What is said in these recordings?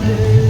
Sunday.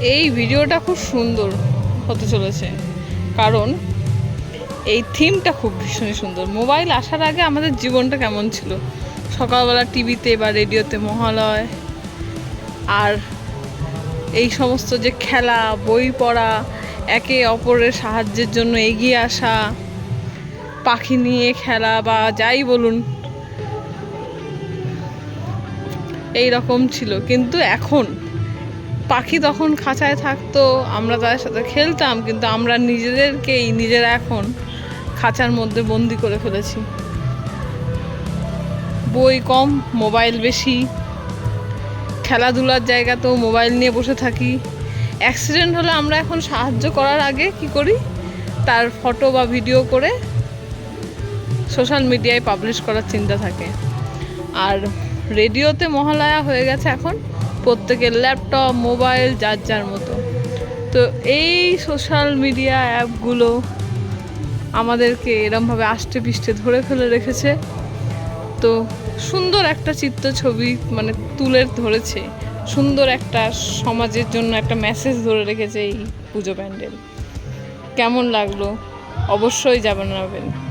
এই ভিডিওটা খুব সুন্দর হতে চলেছে। কারণ এই থিমটা খুব ভীষণই সুন্দর। মোবাইল আসার আগে আমাদের জীবনটা কেমন ছিল? সকালবেলা টিভিতে বা রেডিওতে মহালয়, আর এই সমস্ত যে খেলা, বই পড়া, একে অপরের সাহায্যের জন্য এগিয়ে আসা, পাখি নিয়ে খেলা বা যাই বলুন, এই রকম ছিল। কিন্তু এখন পাখি তখন খাঁচায় থাকতো, আমরা তাদের সাথে খেলতাম, কিন্তু আমরা নিজেদেরকেই, নিজেরা এখন খাঁচার মধ্যে বন্দি করে ফেলেছি। বই কম, মোবাইল বেশি, খেলাধুলার জায়গা তো মোবাইল নিয়ে বসে থাকি। অ্যাক্সিডেন্ট হলে আমরা এখন সাহায্য করার আগে কি করি? তার ফটো বা ভিডিও করে সোশ্যাল মিডিয়ায় পাবলিশ করার চিন্তা থাকে। আর রেডিওতে মহালয়া হয়ে গেছে এখন। প্রত্যেকের ল্যাপটপ মোবাইল যার যার মতো। তো এই সোশ্যাল মিডিয়া অ্যাপগুলো আমাদেরকে এরমভাবে আষ্টে পিষ্টে ধরে ফেলে রেখেছে। তো সুন্দর একটা চিত্র ছবি মানে তুলে ধরেছে। সুন্দর একটা সমাজের জন্য একটা মেসেজ ধরে রেখেছে এই পুজো প্যান্ডেল। কেমন লাগল? অবশ্যই জানাবেন।